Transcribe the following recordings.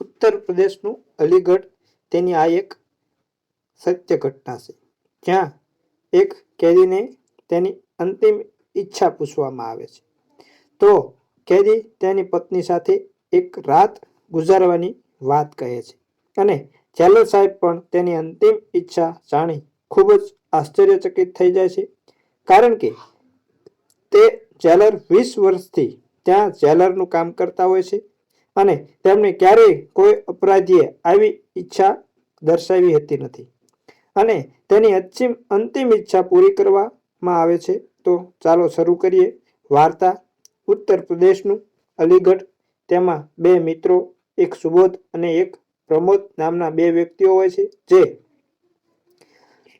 ઉત્તર પ્રદેશનું અલીગઢ તેની આ એક સત્ય ઘટના છે. જ્યાં એક કેદીને તેની અંતિમ ઈચ્છા પૂછવામાં આવે છે. તો કેદી તેની પત્ની સાથે એક રાત ગુજારવાની વાત કહે છે અને જેલર સાહેબ પણ તેની અંતિમ ઈચ્છા જાણી ખૂબ જ આશ્ચર્યચકિત થઈ જાય છે. કારણ કે તે જેલર વીસ વર્ષથી ત્યાં જેલરનું કામ કરતા હોય છે. અને તેમને ક્યારેય કોઈ અપરાધીએ આવી ઈચ્છા દર્શાવી હતી નથી. અને તેની અંતિમ અંતિમ ઈચ્છા પૂરી કરવામાં આવે છે, તો ચાલો શરૂ કરીએ. વાર્તા, ઉત્તર પ્રદેશનું અલીગઢ. તેમાં બે મિત્રો, એક સુબોધ અને એક પ્રમોદ નામના બે વ્યક્તિઓ હોય છે, જે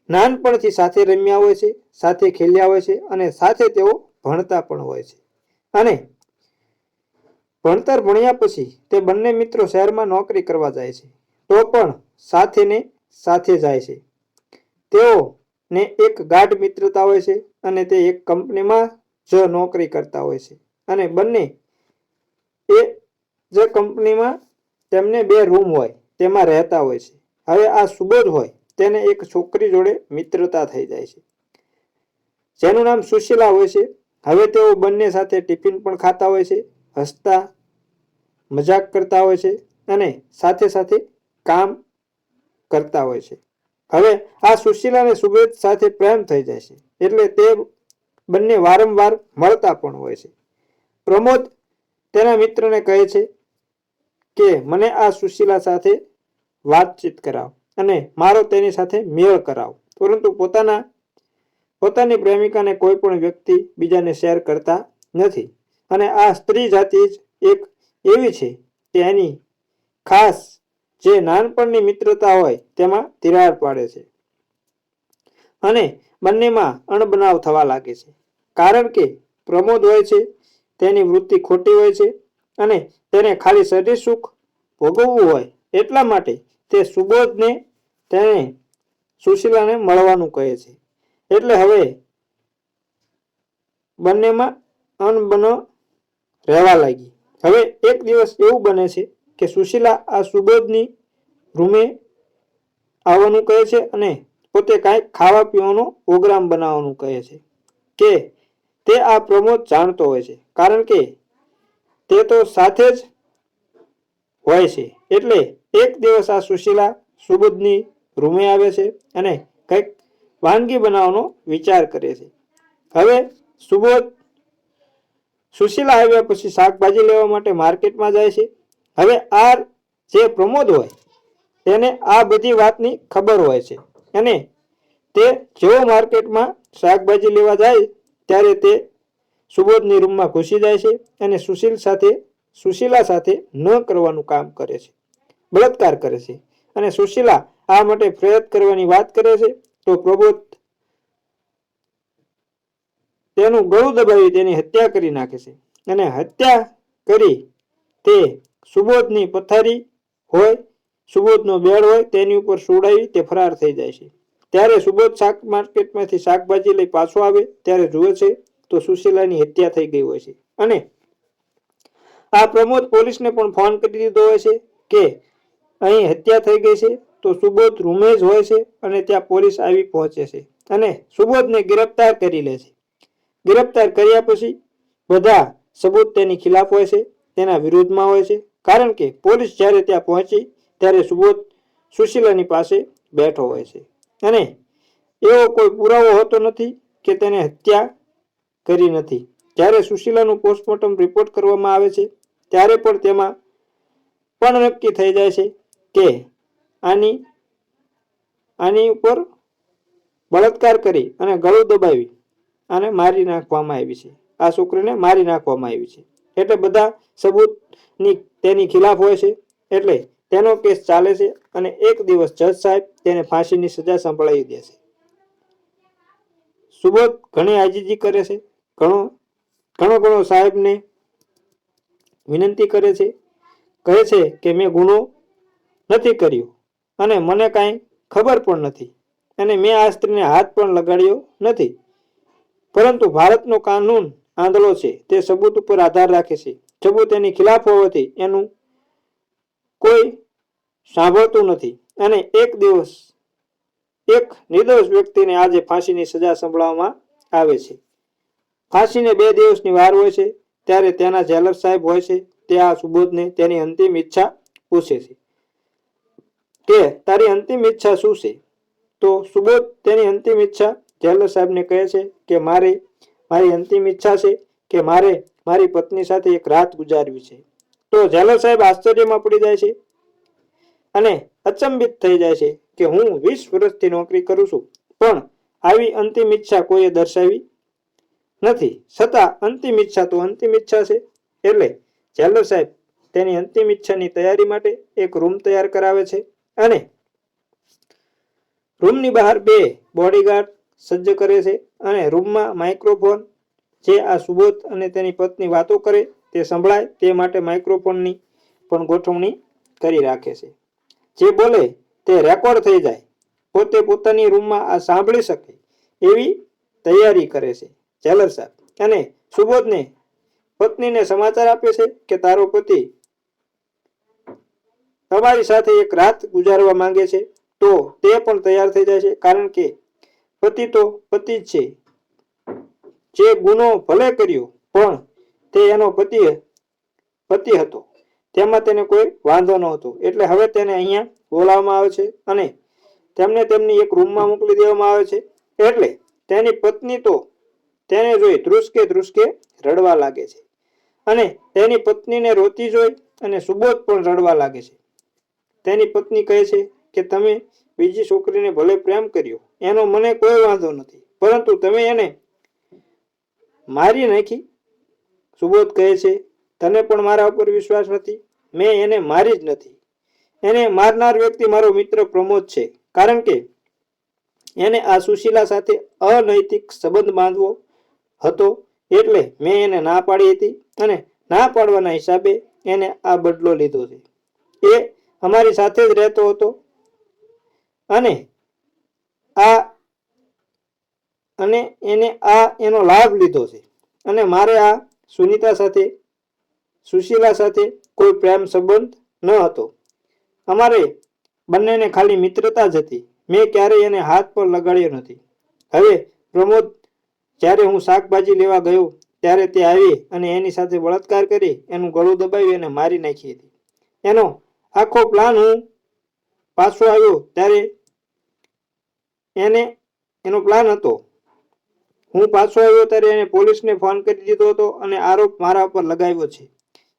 નાનપણથી સાથે રમ્યા હોય છે, સાથે ખેલ્યા હોય છે અને સાથે તેઓ ભણતા પણ હોય છે. અને ભણતર ભણ્યા પછી તે બંને મિત્રો શહેરમાં નોકરી કરવા જાય છે. તો પણ સાથે ને સાથે જાય છે. તેઓને એક ગાઢ મિત્રતા હોય છે અને તે એક કંપનીમાં જ નોકરી કરતા હોય છે. અને બંને એ જે કંપનીમાં તેમને બે રૂમ હોય, તેમાં રહેતા હોય છે. હવે આ સુબોધ હોય, તેને એક છોકરી જોડે મિત્રતા થઈ જાય છે. જેનું નામ સુશીલા હોય છે. હવે તેઓ બંને સાથે ટિફિન પણ ખાતા હોય છે. હસતા, મજાક કરતા હોય છે અને સાથે સાથે કામ કરતા હોય છે. હવે આ સુશીલા અને સુબેદ સાથે પ્રેમ થઈ જાય છે. એટલે તે બંને વારંવાર મળતા પણ હોય છે. પ્રમોદ તેના મિત્રને કહે છે કે, મને આ સુશીલા સાથે વાતચીત કરાવ અને મારો તેની સાથે મેળ કરાવ. પરંતુ પોતાના, પોતાની પ્રેમિકાને કોઈ પણ વ્યક્તિ બીજાને શેર કરતા નથી. અને આ સ્ત્રી જાતિ જ એક એવી છે કે ખાસ જે નાનપણની મિત્રતા હોય તેમાં તિરાડ પાડે છે. અને બંનેમાં અણબનાવ થવા લાગે છે. કારણ કે પ્રમોદ હોય છે, તેની વૃત્તિ ખોટી હોય છે અને તેને ખાલી શરીર સુખ ભોગવવું હોય એટલા માટે તે સુબોધને તેને સુશીલાને મળવાનું કહે છે. એટલે હવે બંનેમાં અનબનો રહેવા લાગી. હવે એક દિવસ એવું બને છે કે સુશીલા આ સુબોધની રૂમે આવવાનું કહે છે અને પોતે કાંઈક ખાવા પીવાનો પ્રોગ્રામ બનાવવાનું કહે છે કે તે આ પ્રમોદ જાણતો હોય છે. કારણ કે તે તો સાથે જ હોય છે. એટલે એક દિવસ આ સુશીલા સુબોધની રૂમે આવે છે અને કંઈક વાનગી બનાવવાનો વિચાર કરે છે. હવે સુબોધ સુશીલા આવ્યા પછી શાકભાજી લેવા માટે માર્કેટમાં જાય છે. હવે આ જે પ્રમોદ હોય, તેને આ બધી વાતની ખબર હોય છે. અને તે જેવો માર્કેટમાં શાકભાજી લેવા જાય, ત્યારે તે સુબોધની રૂમમાં ઘૂસી જાય છે અને સુશીલ સાથે, સુશીલા સાથે ન કરવાનું કામ કરે છે. બળાત્કાર કરે છે. અને સુશીલા આ માટે પ્રયત્ન કરવાની વાત કરે છે. તો પ્રબોધ તેનું ગળું દબાવી તેની હત્યા કરી નાખે છે. અને હત્યા કરી તે સુબોધની પથારી હોય, સુબોધનો બેડ હોય, તેની ઉપર સુડાવી તે ફરાર થઈ જાય છે. ત્યારે સુબોધ શાક માર્કેટમાંથી શાકભાજી લઈ પાછો આવે, ત્યારે જુએ છે તો સુશીલાની હત્યા થઈ ગઈ હોય છે. અને આ પ્રમોદ પોલીસને પણ ફોન કરી દીધો હોય છે કે અહીં હત્યા થઈ ગઈ છે તો સુબોધ રૂમે જ હોય છે અને ત્યાં પોલીસ આવી પહોંચે છે. અને સુબોધને ગિરફ્તાર કરી લે છે. ગિરફ્તાર કર્યા પછી બધા સબૂત તેની ખિલાફ હોય છે, તેના વિરોધમાં હોય છે. કારણ કે પોલીસ જ્યારે ત્યાં પહોંચી, ત્યારે સુબોધ સુશીલાની પાસે બેઠો હોય છે. અને એવો કોઈ પુરાવો હોતો નથી કે તેને હત્યા કરી નથી. જ્યારે સુશીલાનું પોસ્ટમોર્ટમ રિપોર્ટ કરવામાં આવે છે, ત્યારે પણ તેમાં પણ નક્કી થઈ જાય છે કે આની આની ઉપર બળાત્કાર કરી અને ગળું દબાવી આને મારી નાખવામાં આવી છે. આ છોકરીને મારી નાખવામાં આવી છે. એટલે બધા સબૂતની તેની ખિલાફ હોય છે. એટલે તેનો કેસ ચાલે છે અને એક દિવસ જજ સાહેબ તેને ફાંસીની સજા સંભળાવી દે છે. સુબોધ ઘણી આજીજી કરે છે. ઘણો ઘણો ઘણો સાહેબને વિનંતી કરે છે. કહે છે કે મેં ગુનો નથી કર્યો અને મને કાંઈ ખબર પણ નથી. અને મેં આ સ્ત્રીને હાથ પણ લગાડ્યો નથી. પરંતુ ભારતનો કાનૂન આંધળો છે, તે સબૂત ઉપર આધાર રાખે છે. સબૂત એની ખિલાફ હોવાથી એનું કોઈ સાંભળતું નથી અને એક દિવસ, એક નિર્દોષ વ્યક્તિને આજે ફાંસીની સજા સંભળાવવામાં આવે છે. ફાંસીને બે દિવસની વાર હોય છે, ત્યારે તેના જેલર સાહેબ હોય છે, તે આ સુબોધને તેની અંતિમ ઈચ્છા પૂછે છે. કે તારી અંતિમ ઈચ્છા શું છે? તો સુબોધ તેની અંતિમ ઈચ્છા જેલર સાહેબને કહે છે કે મારે, મારી અંતિમ ઈચ્છા છે કે મારે મારી પત્ની સાથે એક રાત ગુજારવી છે. તો જેલર સાહેબ આશ્ચર્યમાં પડી જાય છે અને અચંબિત થઈ જાય છે કે હું વીસ વર્ષથી નોકરી કરું છું, પણ આવી અંતિમ ઈચ્છા કોઈએ દર્શાવી નથી. છતાં અંતિમ ઈચ્છા તો અંતિમ ઈચ્છા છે. એટલે જેલર સાહેબ તેની અંતિમ ઈચ્છાની તૈયારી માટે એક રૂમ તૈયાર કરાવે છે અને રૂમની બહાર બે બોડીગાર્ડ સજ્જ કરે છે અને રૂમમાં માઇક્રોફોન જે આ સુબોધ અને તેની પત્ની વાતો કરે તે સંભળાય તે માટે માઇક્રોફોનની પણ ગોઠવણી કરી રાખે છે. જે બોલે તે રેકોર્ડ થઈ જાય. પોતે પોતાની રૂમમાં આ સાંભળી શકે એવી તૈયારી કરે છે. જેલર સાહેબ, અને સુબોધને પત્નીને સમાચાર આપે છે કે તારો પતિ તમારી સાથે એક રાત ગુજારવા માંગે છે તો તે પણ તૈયાર થઈ જાય છે કારણ કે પતિ તો પતિ છે. જે ગુનો ભલે કર્યો, પણ તે એનો પતિ પતિ હતો. તેમાં તેને કોઈ વાંધો ન હતો એટલે હવે તેને અહીંયા બોલાવવામાં આવે છે અને તેમને તેમની એક રૂમમાં મોકલી દેવામાં આવે છે. એટલે તેની પત્ની તો તેને જોઈ ધ્રુસકે ધ્રુસકે રડવા લાગે છે. અને તેની પત્નીને રોતી જોઈ અને સુબોધ પણ રડવા લાગે છે. તેની પત્ની કહે છે કે, તમે બીજી છોકરીને ભલે પ્રેમ કર્યો એનો મને કોઈ વાંધો નથી. પરંતુ તમે એને મારી નાખી, સુબોધ કહે છે, તને પણ મારા ઉપર વિશ્વાસ નથી, મેં એને મારી જ નથી. એને મારનાર વ્યક્તિ મારો મિત્ર પ્રમોદ છે. કારણ કે એને આ સુશીલા સાથે અનૈતિક સંબંધ બાંધવો હતો એટલે મેં એને ના પાડી હતી અને ના પાડવાના હિસાબે એને આ બદલો લીધો છે. એ અમારી સાથે જ રહેતો હતો અને આ અને એને આ એનો લાભ લીધો છે. અને મારે આ સુનીતા સાથે, સુશીલા સાથે કોઈ પ્રેમ સંબંધ ન હતો. અમારે બંનેને ખાલી મિત્રતા જ હતી. મેં ક્યારેય એને હાથ પર લગાડ્યો નથી. હવે પ્રમોદ જ્યારે હું શાકભાજી લેવા ગયો, ત્યારે તે આવી અને એની સાથે બળાત્કાર કરી એનું ગળું દબાવી અને મારી નાખી હતી. એનો આખો પ્લાન હું પાછો આવ્યો ત્યારે એને, એનો પ્લાન હતો. હું પાછો આવ્યો ત્યારે એને પોલીસને ફોન કરી દીધો હતો અને આરોપ મારા પર લગાવ્યો છે.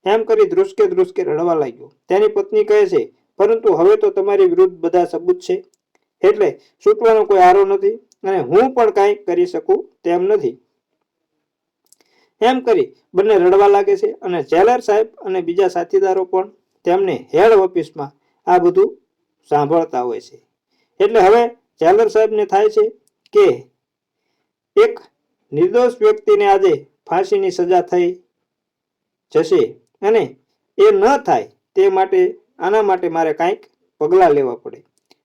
એમ કરી ધ્રુસકે ધ્રુસકે રડવા લાગ્યો. તેની પત્ની કહે છે, પરંતુ હવે તો તમારી વિરુદ્ધ બધા સબૂત છે. એટલે છૂટવાનો કોઈ આરો નથી અને હું પણ કાંઈ કરી શકું તેમ નથી. એમ કરી બંને રડવા લાગે છે અને જેલર સાહેબ અને બીજા સાથીદારો પણ તેમને હેડ ઓફિસમાં આ બધું સાંભળતા હોય છે. એટલે હવે જેલર સાહેબને થાય છે કે એક નિર્દોષ વ્યક્તિને આજે ફાંસીની સજા થઈ જશે અને એ ન થાય તે માટે, આના માટે મારે કાંઈક પગલાં લેવા પડે.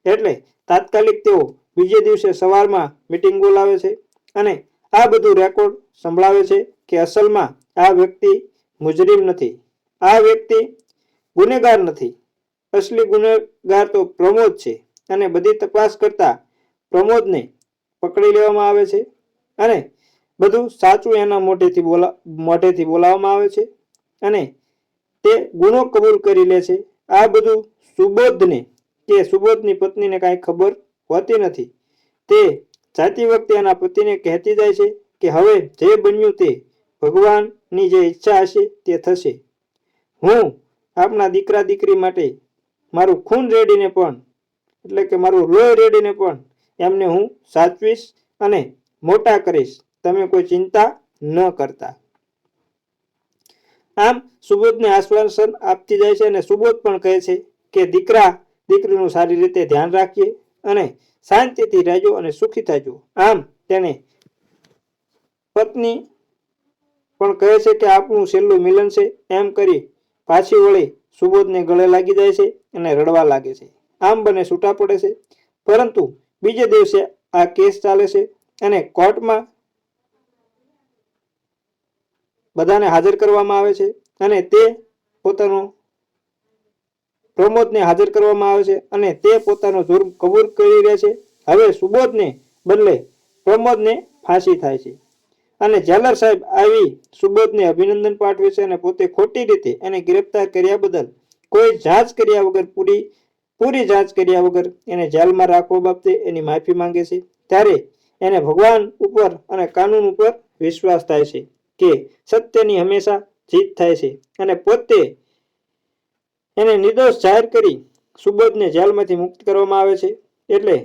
એટલે તાત્કાલિક તેઓ બીજે દિવસે સવારમાં મિટિંગ બોલાવે છે અને આ બધું રેકોર્ડ સંભળાવે છે કે અસલમાં આ વ્યક્તિ મુજરીમ નથી. આ વ્યક્તિ ગુનેગાર નથી. અસલી ગુનેગાર તો પ્રમોદ છે. અને બધી તપાસ કરતા પ્રમોદને પકડી લેવામાં આવે છે. અને બધું સાચું એના મોઢેથી બોલા, મોઢેથી બોલાવવામાં આવે છે. અને તે ગુનો કબૂલ કરી લે છે. આ બધું સુબોધને, કે સુબોધની પત્નીને કાંઈ ખબર હોતી નથી. તે જાતી વખતે એના પતિને કહેતી જાય છે કે હવે જે બન્યું તે ભગવાનની જે ઈચ્છા હશે તે થશે. હું આપણા દીકરા દીકરી માટે મારું ખૂન રેડીને પણ એટલે કે મારું લોહી રેડીને પણ એમને હું સાચવીશ અને મોટા કરીશ. તમે કોઈ ચિંતા ન કરતા. આમ સુબોધને આશ્વાસન આપતી જાય છે અને સુબોધ પણ કહે છે કે દીકરા, દીકરીનું સારી રીતે ધ્યાન રાખીએ અને શાંતિથી રહેજો અને સુખી થજો. આમ તેને પત્ની પણ કહે છે કે આપણું છેલ્લું મિલન છે. એમ કરી પાછી વળી સુબોધને ગળે લાગી જાય છે અને રડવા લાગે છે. આમ બંને છૂટા પડે છે. પરંતુ બીજે દિવસે આ કેસ ચાલે છે અને કોર્ટમાં બધાને હાજર કરવામાં આવે છે અને તે પોતાનો પ્રમોદને હાજર કરવામાં આવે છે અને તે પોતાનો જુર્મ કબૂલ કરી રહ્યા છે. હવે સુબોધને બદલે પ્રમોદને ફાંસી થાય છે. અને જેલર સાહેબ આવી સુબોધને અભિનંદન પાઠવે છે અને પોતે ખોટી રીતે એને ગિરફ્તાર કર્યા બદલ કોઈ જાંચ કર્યા વગર પૂરી પૂરી જાંચ કર્યા વગર એને જેલમાં રાખવા બાબતે એની માફી માંગે છે. ત્યારે એને ભગવાન ઉપર અને કાનૂન ઉપર વિશ્વાસ થાય છે કે સત્યની હંમેશા જીત થાય છે અને પોતે એને નિર્દોષ જાહેર કરી સુબોધને જેલમાંથી મુક્ત કરવામાં આવે છે. એટલે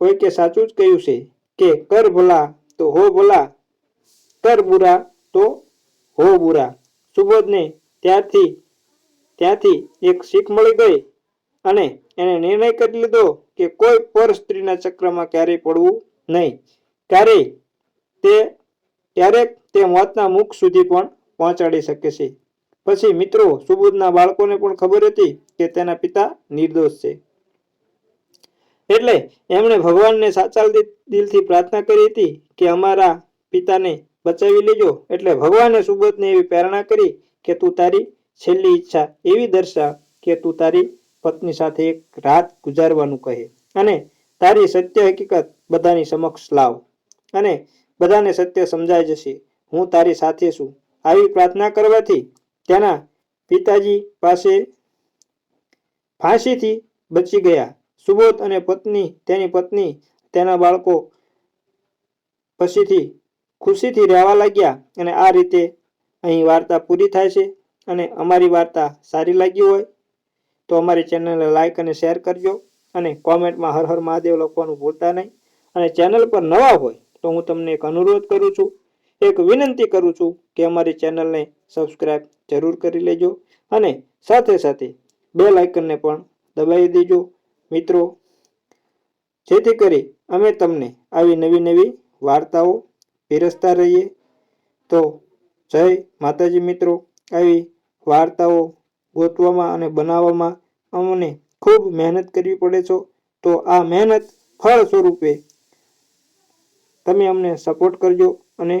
કોઈકે સાચું જ કહ્યું છે કે, કર ભલા તો હો ભલા, કર બુરા તો હો બુરા. સુબોધને ત્યારથી, ત્યાંથી એક શીખ મળી ગઈ અને એને નિર્ણય કરી લીધો કે કોઈ પર સ્ત્રીના ચક્રમાં ક્યારેય પડવું નહીં. ક્યારેય તે, ક્યારેક તે મોતના મુખ સુધી પણ પહોંચાડી શકે છે. પછી મિત્રો, સુબોધના બાળકોને પણ ખબર હતી કે તેના પિતા નિર્દોષ છે. એટલે એમણે ભગવાનને સાચા દિલથી પ્રાર્થના કરી હતી કે અમારા પિતાને બચાવી લેજો. એટલે ભગવાને સુબોધને એવી પ્રેરણા કરી કે તું તારી છેલ્લી ઈચ્છા એવી દર્શા કે તું તારી પત્ની સાથે એક રાત ગુજારવાનું કહે. અને તારી સત્ય હકીકત બધાની સમક્ષ લાવ. અને બધાને સત્ય સમજાઈ જશે. હું તારી સાથે છું. આવી પ્રાર્થના કરવાથી તેના પિતાજી પાસે ફાંસીથી બચી ગયા. સુબોધ અને પત્ની, તેની પત્ની, તેના બાળકો પછીથી ખુશીથી રહેવા લાગ્યા અને આ રીતે અહીં વાર્તા પૂરી થાય છે અને અમારી વાર્તા સારી લાગી હોય તો અમારી ચેનલને લાઇક અને શેર કરજો અને કોમેન્ટમાં હર હર મહાદેવ લખવાનું ભૂલતા નહીં. અને ચેનલ પર નવા હોય તો હું તમને એક અનુરોધ કરું છું, એક વિનંતી કરું છું કે અમારી ચેનલને સબસ્ક્રાઇબ જરૂર કરી લેજો અને સાથે સાથે બે લાઇકનને પણ દબાવી દેજો. મિત્રો, જેથી કરી અમે તમને આવી નવી નવી વાર્તાઓ પીરસતા રહીએ. તો જય માતાજી મિત્રો, આવી વાર્તાઓ ગોતવામાં અને બનાવવામાં અમને ખૂબ મહેનત કરવી પડે છે, તો આ મહેનત ફળ સ્વરૂપે તમે અમને સપોર્ટ કરજો અને